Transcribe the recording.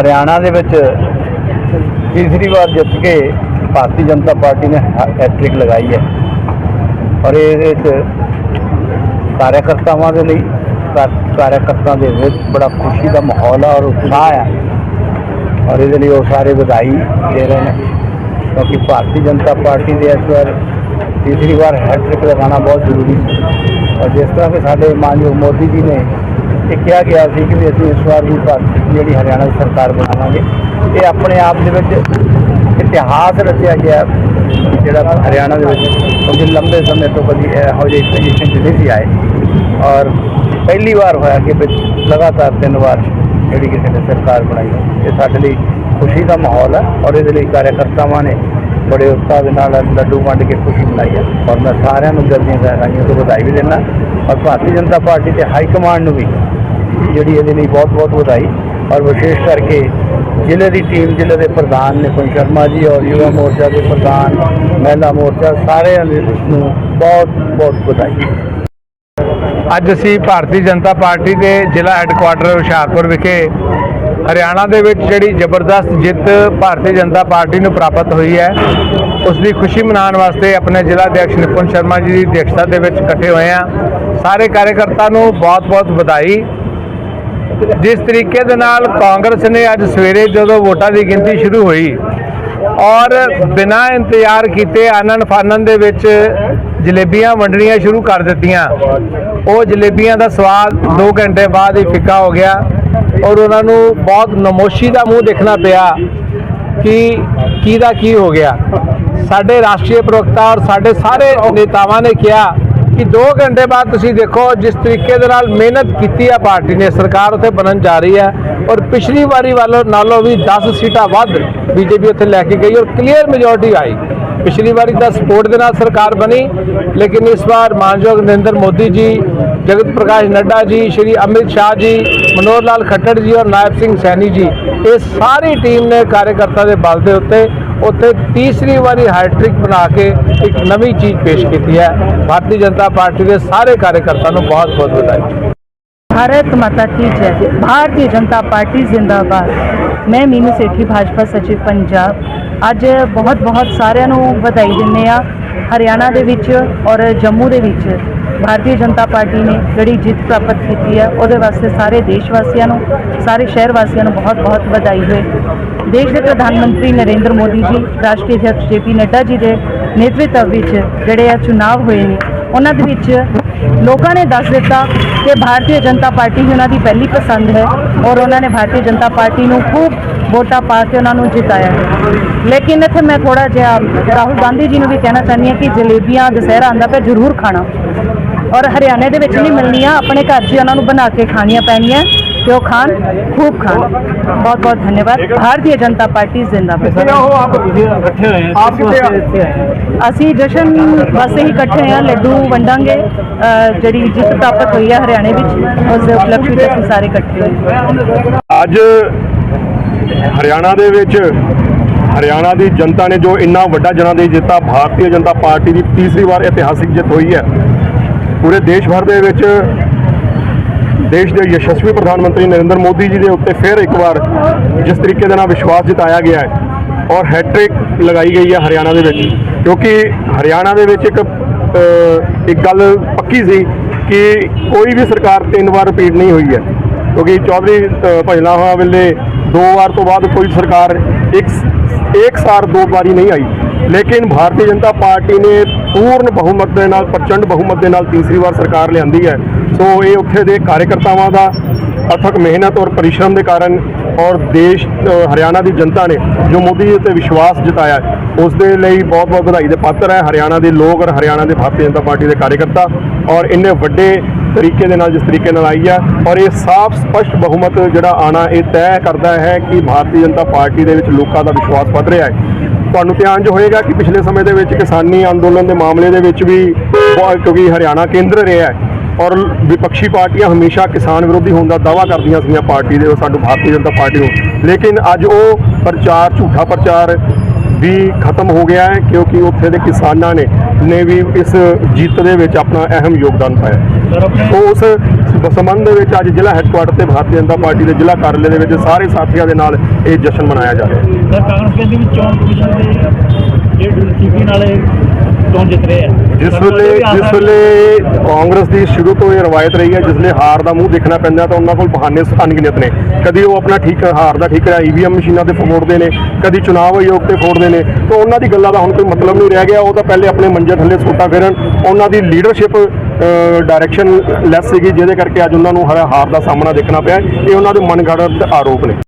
ਹਰਿਆਣਾ ਦੇ ਵਿੱਚ ਤੀਸਰੀ ਵਾਰ ਜਿੱਤ ਕੇ ਭਾਰਤੀ ਜਨਤਾ ਪਾਰਟੀ ਨੇ ਹੈਟ੍ਰਿਕ ਲਗਾਈ ਹੈ। ਔਰ ਇਹਦੇ ਵਿੱਚ ਕਾਰਜਕਰਤਾਵਾਂ ਦੇ ਲਈ ਕਾ- ਕਾਰਜਕਰਤਾਵਾਂ ਦੇ ਵਿੱਚ ਬੜਾ ਖੁਸ਼ੀ ਦਾ ਮਾਹੌਲ ਹੈ ਔਰ ਉਤਸ਼ਾਹ ਹੈ। ਔਰ ਇਹਦੇ ਲਈ ਉਹ ਸਾਰੇ ਵਧਾਈ ਦੇ ਰਹੇ ਨੇ। ਕਿਉਂਕਿ ਭਾਰਤੀ ਜਨਤਾ ਪਾਰਟੀ ਦੇ ਇਸ ਵਾਰ ਤੀਸਰੀ ਵਾਰ ਹੈਟ੍ਰਿਕ ਲਗਾਉਣਾ ਬਹੁਤ ਜ਼ਰੂਰੀ ਸੀ ਔਰ ਜਿਸ ਤਰ੍ਹਾਂ ਕਿ ਸਾਡੇ ਮਾਨਯੋਗ ਮੋਦੀ ਜੀ ਨੇ ਇਹ ਕਿਹਾ ਗਿਆ ਸੀ ਕਿ ਵੀ ਅਸੀਂ ਇਸ ਵਾਰ ਵੀ ਭਾਰਤ ਜਿਹੜੀ ਹਰਿਆਣਾ ਦੀ ਸਰਕਾਰ ਬਣਾਵਾਂਗੇ। ਇਹ ਆਪਣੇ ਆਪ ਦੇ ਵਿੱਚ ਇਤਿਹਾਸ ਰਚਿਆ ਗਿਆ ਜਿਹੜਾ ਹਰਿਆਣਾ ਦੇ ਵਿੱਚ ਕਿਉਂਕਿ ਲੰਬੇ ਸਮੇਂ ਤੋਂ ਕਦੀ ਇਹੋ ਜਿਹੀ ਪੋਜੀਸ਼ਨ 'ਚ ਨਹੀਂ ਸੀ ਆਏ। ਔਰ ਪਹਿਲੀ ਵਾਰ ਹੋਇਆ ਕਿ ਵਿੱਚ ਲਗਾਤਾਰ ਤਿੰਨ ਵਾਰ ਜਿਹੜੀ ਕਿਸੇ ਨੇ ਸਰਕਾਰ ਬਣਾਈ ਇਹ ਸਾਡੇ ਲਈ ਖੁਸ਼ੀ ਦਾ ਮਾਹੌਲ ਹੈ ਔਰ ਇਹਦੇ ਲਈ ਕਾਰਜਕਰਤਾਵਾਂ ਨੇ ਬੜੇ ਉਤਸ਼ਾਹ ਦੇ ਨਾਲ ਲੱਡੂ ਵੰਡ ਕੇ ਖੁਸ਼ੀ ਮਨਾਈ ਹੈ। ਔਰ ਮੈਂ ਸਾਰਿਆਂ ਨੂੰ ਦਿਲ ਦੀਆਂ ਗਹਿਰਾਈਆਂ ਤੋਂ ਵਧਾਈ ਵੀ ਦਿੰਦਾ ਔਰ ਭਾਰਤੀ ਜਨਤਾ ਪਾਰਟੀ ਤੇ ਹਾਈ ਕਮਾਂਡ ਨੂੰ ਵੀ ਜਿਹੜੀ ਇਹਦੇ ਲਈ ਬਹੁਤ ਬਹੁਤ ਵਧਾਈ। ਔਰ ਵਿਸ਼ੇਸ਼ ਕਰਕੇ ਜ਼ਿਲ੍ਹੇ ਦੀ ਟੀਮ ਜ਼ਿਲ੍ਹੇ ਦੇ ਪ੍ਰਧਾਨ ਨਿਪੁੰਨ ਸ਼ਰਮਾ ਜੀ ਔਰ ਯੁਵਾ ਮੋਰਚਾ ਦੇ ਪ੍ਰਧਾਨ ਮਹਿਲਾ ਮੋਰਚਾ, ਸਾਰਿਆਂ ਦੇ ਨੂੰ ਬਹੁਤ ਬਹੁਤ ਵਧਾਈ। ਅੱਜ ਅਸੀਂ ਭਾਰਤੀ ਜਨਤਾ ਪਾਰਟੀ ਦੇ ਜ਼ਿਲ੍ਹਾ ਹੈੱਡਕੁਆਟਰ ਹੁਸ਼ਿਆਰਪੁਰ ਵਿਖੇ ਹਰਿਆਣਾ ਦੇ ਵਿੱਚ ਜਿਹੜੀ ਜ਼ਬਰਦਸਤ ਜਿੱਤ ਭਾਰਤੀ ਜਨਤਾ ਪਾਰਟੀ ਨੂੰ ਪ੍ਰਾਪਤ ਹੋਈ ਹੈ, ਉਸ ਦੀ ਖੁਸ਼ੀ ਮਨਾਉਣ ਵਾਸਤੇ ਆਪਣੇ ਜ਼ਿਲ੍ਹਾ ਅਧਿਕਸ਼ ਨਿਪੁੰਨ ਸ਼ਰਮਾ ਜੀ ਦੀ ਅਧਿਕਸ਼ਤਾ ਦੇ ਵਿੱਚ ਇਕੱਠੇ ਹੋਏ ਆ ਸਾਰੇ ਕਾਰਜਕਰਤਾ ਨੂੰ ਬਹੁਤ-ਬਹੁਤ ਵਧਾਈ। ਜਿਸ ਤਰੀਕੇ ਦੇ ਨਾਲ ਕਾਂਗਰਸ ਨੇ ਅੱਜ ਸਵੇਰੇ ਜਦੋਂ ਵੋਟਾਂ ਦੀ ਗਿਣਤੀ ਸ਼ੁਰੂ ਹੋਈ ਔਰ ਬਿਨਾਂ ਇੰਤਜ਼ਾਰ ਕੀਤੇ ਆਨਨ ਫਾਨਨ ਦੇ ਵਿੱਚ ਜਲੇਬੀਆਂ ਵੰਡਣੀਆਂ ਸ਼ੁਰੂ ਕਰ ਦਿੱਤੀਆਂ, ਉਹ ਜਲੇਬੀਆਂ ਦਾ ਸਵਾਦ 2 ਘੰਟੇ ਬਾਅਦ ਹੀ ਫਿੱਕਾ ਹੋ ਗਿਆ ਔਰ ਉਹਨਾਂ ਨੂੰ ਬਹੁਤ ਨਮੋਸ਼ੀ ਦਾ ਮੂੰਹ ਦੇਖਣਾ ਪਿਆ ਕਿ ਕੀ ਦਾ ਕੀ ਹੋ ਗਿਆ। ਸਾਡੇ ਰਾਸ਼ਟਰੀ ਪ੍ਰਵਕਤਾ ਔਰ ਸਾਡੇ ਸਾਰੇ ਨੇਤਾਵਾਂ ਨੇ ਕਿਹਾ ਕਿ 2 ਘੰਟੇ ਬਾਅਦ ਤੁਸੀਂ ਦੇਖੋ ਜਿਸ ਤਰੀਕੇ ਦੇ ਨਾਲ ਮਿਹਨਤ ਕੀਤੀ ਹੈ ਪਾਰਟੀ ਨੇ, ਸਰਕਾਰ ਉੱਥੇ ਬਣਨ ਜਾ ਰਹੀ ਹੈ ਔਰ ਪਿਛਲੀ ਵਾਰੀ ਵਾਲੋਂ ਨਾਲੋਂ ਵੀ 10 ਸੀਟਾਂ ਵੱਧ ਬੀਜੇਪੀ ਉੱਥੇ ਲੈ ਕੇ ਗਈ ਔਰ ਕਲੀਅਰ ਮੈਜੋਰਟੀ ਆਈ। ਪਿਛਲੀ ਵਾਰੀ ਤਾਂ ਸਪੋਰਟ ਦੇ ਨਾਲ ਸਰਕਾਰ ਬਣੀ, ਲੇਕਿਨ ਇਸ ਵਾਰ ਮਾਨਯੋਗ ਨਰਿੰਦਰ ਮੋਦੀ ਜੀ, ਜਗਤ ਪ੍ਰਕਾਸ਼ ਨੱਡਾ ਜੀ, ਸ਼੍ਰੀ ਅਮਿਤ ਸ਼ਾਹ ਜੀ, ਮਨੋਹਰ ਲਾਲ ਖੱਟੜ ਜੀ ਔਰ ਨਾਇਬ ਸਿੰਘ ਸੈਣੀ ਜੀ, ਇਹ ਸਾਰੀ ਟੀਮ ਨੇ ਕਾਰਜਕਰਤਾ ਦੇ ਬਲ ਦੇ ਉੱਤੇ ਉੱਥੇ ਤੀਸਰੀ ਵਾਰੀ ਹੈਟ੍ਰਿਕ ਬਣਾ ਕੇ ਇੱਕ ਨਵੀਂ ਚੀਜ਼ ਪੇਸ਼ ਕੀਤੀ ਹੈ ਭਾਰਤੀ ਜਨਤਾ ਪਾਰਟੀ ਦੇ ਸਾਰੇ ਕਾਰਜਕਰਤਾ ਨੂੰ ਬਹੁਤ ਬਹੁਤ ਵਧਾਈ भारत माता की जय भारतीय जनता पार्टी जिंदाबाद ਮੈਂ ਮੀਨੂ ਸੇਠੀ ਭਾਜਪਾ ਸਚਿਵ ਪੰਜਾਬ ਅੱਜ ਬਹੁਤ ਬਹੁਤ ਸਾਰਿਆਂ ਨੂੰ ਵਧਾਈ ਦਿੰਦੇ ਆ ਹਰਿਆਣਾ ਦੇ ਵਿੱਚ ਔਰ ਜੰਮੂ ਦੇ ਵਿੱਚ ਭਾਰਤੀ ਜਨਤਾ ਪਾਰਟੀ ਨੇ ਜਿਹੜੀ ਜਿੱਤ ਪ੍ਰਾਪਤ ਕੀਤੀ ਹੈ ਉਹਦੇ ਵਾਸਤੇ ਸਾਰੇ ਦੇਸ਼ ਵਾਸੀਆਂ ਨੂੰ ਸਾਰੇ ਸ਼ਹਿਰ ਵਾਸੀਆਂ ਨੂੰ ਬਹੁਤ ਬਹੁਤ ਵਧਾਈ ਹੋਏ ਦੇਸ਼ ਦੇ ਪ੍ਰਧਾਨ ਮੰਤਰੀ ਨਰਿੰਦਰ ਮੋਦੀ ਜੀ, ਰਾਸ਼ਟਰੀ ਅਧਿਕਸ਼ ਜੇਪੀ ਨੱਡਾ ਜੀ ਦੇ ਨੇਤਰਤਵ ਵਿੱਚ ਜਿਹੜੇ ਆ ਚੁਣਾਵ ਹੋਏ ਨੇ, ਉਹਨਾਂ ਦੇ ਵਿੱਚ ਲੋਕਾਂ ਨੇ ਦੱਸ ਦਿੱਤਾ ਕਿ ਭਾਰਤੀ ਜਨਤਾ ਪਾਰਟੀ ਹੀ ਉਹਨਾਂ ਦੀ ਪਹਿਲੀ ਪਸੰਦ ਹੈ ਔਰ ਉਹਨਾਂ ਨੇ ਭਾਰਤੀ ਜਨਤਾ ਪਾਰਟੀ ਨੂੰ ਖੂਬ ਵੋਟਾਂ ਪਾ ਕੇ ਉਹਨਾਂ ਨੂੰ ਜਿਤਾਇਆ ਹੈ। ਲੇਕਿਨ ਇੱਥੇ ਮੈਂ ਥੋੜਾ ਜਿਹਾ ਰਾਹੁਲ ਗਾਂਧੀ ਜੀ ਨੂੰ ਵੀ ਕਹਿਣਾ ਚਾਹੁੰਦੀ ਹਾਂ ਕਿ ਜਲੇਬੀਆਂ ਦੁਸਹਿਰਾ ਆਂਦਾ ਪਿਆ, ਜ਼ਰੂਰ ਖਾਣਾ। ਔਰ ਹਰਿਆਣੇ ਦੇ ਵਿੱਚ ਨਹੀਂ ਮਿਲਣੀਆਂ, ਆਪਣੇ ਘਰ 'ਚ ਉਹਨਾਂ ਨੂੰ ਬਣਾ ਕੇ ਖਾਣੀਆਂ ਪੈਣੀਆਂ। ਤੇ ਉਹ ਖਾਣ ਖੂਬ ਖਾਣ ਬਹੁਤ ਬਹੁਤ ਧੰਨਵਾਦ ਭਾਰਤੀ ਜਨਤਾ ਪਾਰਟੀ ਜ਼ਿੰਦਾਬਾਦ ਅਸੀਂ ਜਸ਼ਨ ਵਾਸਤੇ ਹੀ ਇਕੱਠੇ ਹਾਂ ਲੱਡੂ ਵੰਡਾਂਗੇ ਅ, ਜਿਹੜੀ ਜਿੱਤ ਪ੍ਰਾਪਤ ਹੋਈ ਹੈ ਹਰਿਆਣੇ ਵਿੱਚ ਉਸ ਦੇ ਉਪਲਕਸ਼ ਵਿੱਚ ਅਸੀਂ ਸਾਰੇ ਇਕੱਠੇ ਹੋਏ ਅੱਜ ਹਰਿਆਣਾ ਦੇ ਵਿੱਚ ਹਰਿਆਣਾ ਦੀ ਜਨਤਾ ਨੇ ਜੋ ਇੰਨਾ ਵੱਡਾ ਜਨਾਦੇਸ਼ ਦਿੱਤਾ ਭਾਰਤੀ ਜਨਤਾ ਪਾਰਟੀ ਦੀ ਤੀਸਰੀ ਵਾਰ ਇਤਿਹਾਸਿਕ ਜਿੱਤ ਹੋਈ ਹੈ ਪੂਰੇ ਦੇਸ਼ ਭਰ ਦੇ ਵਿੱਚ ਦੇਸ਼ ਦੇ ਯਸ਼ਸਵੀ ਪ੍ਰਧਾਨ ਮੰਤਰੀ ਨਰਿੰਦਰ ਮੋਦੀ ਜੀ ਦੇ ਉੱਤੇ ਫਿਰ ਇੱਕ ਵਾਰ ਜਿਸ ਤਰੀਕੇ ਦੇ ਨਾਲ ਵਿਸ਼ਵਾਸ ਜਤਾਇਆ ਗਿਆ ਹੈ ਔਰ ਹੈਟ੍ਰਿਕ ਲਗਾਈ ਗਈ ਹੈ ਹਰਿਆਣਾ ਦੇ ਵਿੱਚ, ਕਿਉਂਕਿ ਹਰਿਆਣਾ ਦੇ ਵਿੱਚ ਇੱਕ ਇੱਕ ਗੱਲ ਪੱਕੀ ਸੀ ਕਿ ਕੋਈ ਵੀ ਸਰਕਾਰ ਤਿੰਨ ਵਾਰ ਰਿਪੀਟ ਨਹੀਂ ਹੋਈ ਹੈ, ਕਿਉਂਕਿ ਚੌਧਰੀ ਭਜਨਾ ਹੋਆ ਵੇਲੇ ਦੋ ਵਾਰ ਤੋਂ ਬਾਅਦ ਕੋਈ ਸਰਕਾਰ ਇੱਕ ਇੱਕ ਸਾਰ ਦੋ ਵਾਰੀ ਨਹੀਂ ਆਈ, ਲੇਕਿਨ ਭਾਰਤੀ ਜਨਤਾ ਪਾਰਟੀ ਨੇ ਪੂਰਨ ਬਹੁਮਤ ਦੇ ਨਾਲ, ਪ੍ਰਚੰਡ ਬਹੁਮਤ ਦੇ ਨਾਲ ਤੀਸਰੀ ਵਾਰ ਸਰਕਾਰ ਲਿਆਂਦੀ ਹੈ ਸੋ ਇਹ ਉੱਥੇ ਦੇ ਕਾਰਜਕਰਤਾਵਾਂ ਦਾ ਅਥਕ ਮਿਹਨਤ ਔਰ ਪਰਿਸ਼ਰਮ ਦੇ ਕਾਰਨ ਔਰ ਦੇਸ਼ ਹਰਿਆਣਾ ਦੀ ਜਨਤਾ ਨੇ ਜੋ ਮੋਦੀ ਜੀ ਉੱਤੇ ਵਿਸ਼ਵਾਸ ਜਤਾਇਆ ਉਸ ਦੇ ਲਈ ਬਹੁਤ ਬਹੁਤ ਵਧਾਈ ਦੇ ਪਾਤਰ ਹੈ ਹਰਿਆਣਾ ਦੇ ਲੋਕ ਔਰ ਹਰਿਆਣਾ ਦੇ ਭਾਰਤੀ ਜਨਤਾ ਪਾਰਟੀ ਦੇ ਕਾਰਜਕਰਤਾ ਔਰ ਇੰਨੇ ਵੱਡੇ ਤਰੀਕੇ ਦੇ ਨਾਲ ਜਿਸ ਤਰੀਕੇ ਨਾਲ ਆਈ ਹੈ ਔਰ ਇਹ ਸਾਫ਼, ਸਪਸ਼ਟ ਬਹੁਮਤ ਜਿਹੜਾ ਆਣਾ ਇਹ ਤੈਅ ਕਰਦਾ ਹੈ ਕਿ ਭਾਰਤੀ ਜਨਤਾ ਪਾਰਟੀ ਦੇ ਵਿੱਚ ਲੋਕਾਂ ਦਾ ਵਿਸ਼ਵਾਸ ਵੱਧ ਰਿਹਾ ਹੈ। ਤੁਹਾਨੂੰ ਧਿਆਨ ਜੋ ਹੋਏਗਾ ਕਿ ਪਿਛਲੇ ਸਮੇਂ ਦੇ ਵਿੱਚ ਕਿਸਾਨੀ ਅੰਦੋਲਨ ਦੇ ਮਾਮਲੇ ਦੇ ਵਿੱਚ ਵੀ ਕਿਉਂਕਿ ਹਰਿਆਣਾ ਕੇਂਦਰ ਰਿਹਾ ਹੈ ਔਰ ਵਿਪਕਸ਼ੀ ਪਾਰਟੀਆਂ ਹਮੇਸ਼ਾ ਕਿਸਾਨ ਵਿਰੋਧੀ ਹੋਣ ਦਾ ਦਾਵਾ ਕਰਦੀਆਂ ਸੀਗੀਆਂ ਪਾਰਟੀ ਦੇ ਸਾਨੂੰ ਭਾਰਤੀ ਜਨਤਾ ਪਾਰਟੀ ਨੂੰ। ਲੇਕਿਨ ਅੱਜ ਉਹ ਪ੍ਰਚਾਰ, ਝੂਠਾ ਪ੍ਰਚਾਰ ਵੀ ਖਤਮ ਹੋ ਗਿਆ ਹੈ, ਕਿਉਂਕਿ ਉੱਥੇ ਦੇ ਕਿਸਾਨਾਂ ਨੇ ਨੇ ਵੀ ਇਸ ਜਿੱਤ ਦੇ ਵਿੱਚ ਆਪਣਾ ਅਹਿਮ ਯੋਗਦਾਨ ਪਾਇਆ। ਉਹ ਉਸ ਸੰਬੰਧ ਦੇ ਵਿੱਚ ਅੱਜ ਜ਼ਿਲ੍ਹਾ ਹੈੱਡਕੁਆਟਰ ਤੇ ਭਾਰਤੀ ਜਨਤਾ ਪਾਰਟੀ ਦੇ ਜ਼ਿਲ੍ਹਾ ਕਾਰਜਾਲੇ ਦੇ ਵਿੱਚ ਸਾਰੇ ਸਾਥੀਆਂ ਦੇ ਨਾਲ ਇਹ ਜਸ਼ਨ ਮਨਾਇਆ ਜਾ ਰਿਹਾ ਹੈ। ਸਰ, ਕਾਂਗਰਸ ਕਹਿੰਦੀ ਵੀ ਚੋਣ ਕਮਿਸ਼ਨ ਦੇ ਜਿਹੜੇ ਸੀਪੀ ਨਾਲੇ ਚੋਣ ਜਿੱਤ ਰਹੇ ਆ। ਜਿਸ ਵੇਲੇ ਜਿਸ ਵੇਲੇ ਕਾਂਗਰਸ ਦੀ ਸ਼ੁਰੂ ਤੋਂ ਇਹ ਰਵਾਇਤ ਰਹੀ ਹੈ ਜਿਸ ਵੇਲੇ ਹਾਰ ਦਾ ਮੂੰਹ ਦੇਖਣਾ ਪੈਂਦਾ ਤਾਂ ਉਹਨਾਂ ਕੋਲ ਬਹਾਨੇ ਅਣਗਿਣਤ ਨੇ। ਕਦੀ ਉਹ ਆਪਣਾ ਠੀਕ ਹਾਰ ਦਾ ਠੀਕਰਾ ਈਵੀਐਮ ਮਸ਼ੀਨਾਂ ਤੇ ਫੋੜਦੇ ਨੇ ਕਦੀ ਚੁਣਾਵ ਆਯੋਗ ਤੇ ਫੋੜਦੇ ਨੇ। ਤਾਂ ਉਹਨਾਂ ਦੀ ਗੱਲਾਂ ਦਾ ਹੁਣ ਕੋਈ ਮਤਲਬ ਨਹੀਂ ਰਹਿ ਗਿਆ ਉਹ ਤਾਂ ਪਹਿਲੇ ਆਪਣੇ ਮੰਜੇ ਥੱਲੇ ਸੋਟਾ ਫੇਰਨ। ਉਹਨਾਂ ਦੀ ਲੀਡਰਸ਼ਿਪ ਡਾਇਰੈਕਸ਼ਨ ਲੈਸ ਸੀਗੀ ਜਿਹਦੇ ਕਰਕੇ ਅੱਜ ਉਹਨਾਂ ਨੂੰ ਹਰ ਹਾਰ ਦਾ ਸਾਹਮਣਾ ਦੇਖਣਾ ਪਿਆ। ਇਹ ਉਹਨਾਂ ਦੇ ਮਨਗੜਤ ਆਰੋਪ ਨੇ।